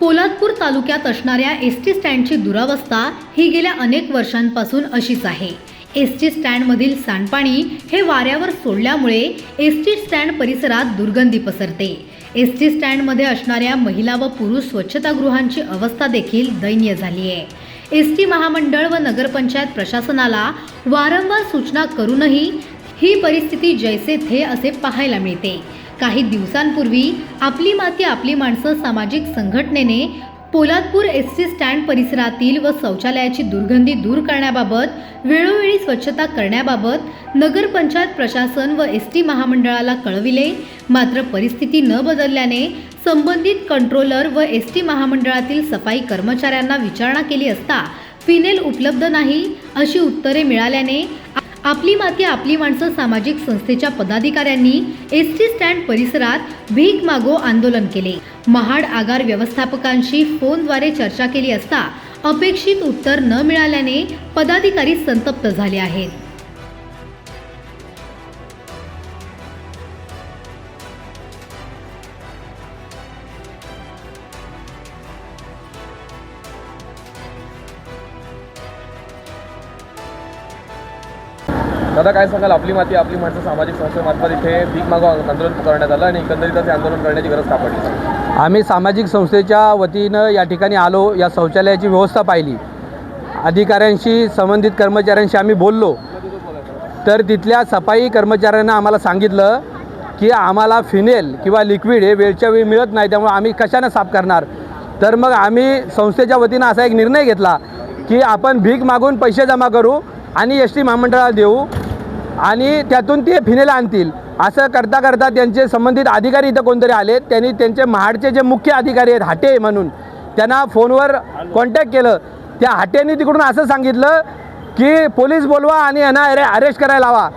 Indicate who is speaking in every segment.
Speaker 1: पोलादपूर तालुक्यात असणाऱ्या S T स्टँडची दुरावस्था ही गेल्या अनेक वर्षांपासून अशीच आहे. एस टी स्टँडमधील सांडपाणी हे वाऱ्यावर सोडल्यामुळे एस टी स्टँड परिसरात दुर्गंधी पसरते. एस टी स्टँडमध्ये असणाऱ्या महिला व पुरुष स्वच्छतागृहांची अवस्था देखील दयनीय झाली आहे एस टी महामंडळ व नगरपंचायत प्रशासनाला वारंवार सूचना करूनही ही परिस्थिती जैसे थे असे पाहायला मिळते. काही दिवसांपूर्वी आपली माती आपली माणसं सामाजिक संघटनेने पोलादपूर एस टी स्टँड परिसरातील व शौचालयाची दुर्गंधी दूर करण्याबाबत वेळोवेळी स्वच्छता करण्याबाबत नगरपंचायत प्रशासन व एस टी महामंडळाला कळविले. मात्र परिस्थिती न बदलल्याने संबंधित कंट्रोलर व एस टी महामंडळातील सफाई कर्मचाऱ्यांना विचारणा केली असता फिनेल उपलब्ध नाही अशी उत्तरे मिळाल्याने आपली माती आपली माणसं सामाजिक संस्थेच्या पदाधिकाऱ्यांनी एस टी स्टँड परिसरात भीक मागो आंदोलन केले. महाड आगार व्यवस्थापकांशी फोनद्वारे चर्चा केली असता अपेक्षित उत्तर न मिळाल्याने पदाधिकारी संतप्त झाले आहेत.
Speaker 2: दादा काय सांगाल? आपली माती आपली माणसं सामाजिक संस्थेमार्फत इथे भीक मागो आंदोलन करण्यात आलं आणि एकंदरीतच हे आंदोलन करण्याची गरज सापडली
Speaker 3: आम्ही सामाजिक संस्थेच्या वतीनं या ठिकाणी आलो या शौचालयाची व्यवस्था पाहिली. अधिकाऱ्यांशी संबंधित कर्मचाऱ्यांशी आम्ही बोललो. तर तिथल्या सफाई कर्मचाऱ्यांना आम्हाला सांगितलं की आम्हाला फिनेल किंवा लिक्विड हे वेळच्या वेळी मिळत नाही त्यामुळे आम्ही कशानं साफ करणार? तर मग आम्ही संस्थेच्या वतीनं असा एक निर्णय घेतला की आपण भीक मागून पैसे जमा करू आणि एस टी महामंडळाला देऊ. आणि त्यातून ते फिनेल आणतील. असं करता करता त्यांचे संबंधित अधिकारी इथं कोणतरी आले त्यांनी त्यांचे महाडचे जे मुख्य अधिकारी आहेत हाटे म्हणून त्यांना फोनवर कॉन्टॅक्ट केलं. त्या हाटेने तिकडून असं सांगितलं की पोलीस बोलवा आणि यांना अरे अरेस्ट करायला लावा.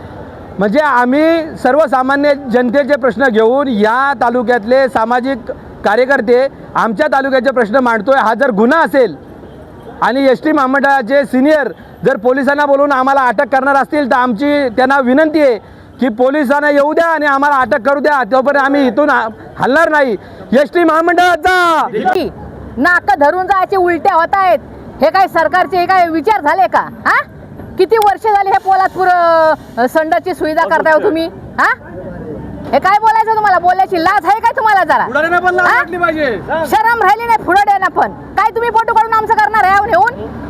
Speaker 3: म्हणजे आम्ही सर्वसामान्य जनतेचे प्रश्न घेऊन या तालुक्यातले सामाजिक कार्यकर्ते आमच्या तालुक्याचे प्रश्न मांडतोय. हा जर गुन्हा असेल आणि एस टी महामंडळाचे सिनियर जर पोलिसांना बोलून आम्हाला अटक करणार असतील तर आमची त्यांना विनंती आहे की पोलिसांना येऊ द्या आणि आम्हाला अटक करू द्या. तोपर्यंत आम्ही इथून हा- हलणार नाही. एस टी महामंडळाचा!
Speaker 4: नाक धरून जायचे उलट्या होत आहेत. हे काय सरकारचे हे काय विचार झाले का? हा? किती वर्ष झाली हे पोलादपूर संडाची सुविधा करताय हो तुम्ही? हा? हे काय बोलायचं तुम्हाला? बोलायची लाज आहे काय तुम्हाला जरा? हा? शरम राहिली नाही पुढे ना पण. काय तुम्ही फोटो काढून आमचं करणार आहे येऊन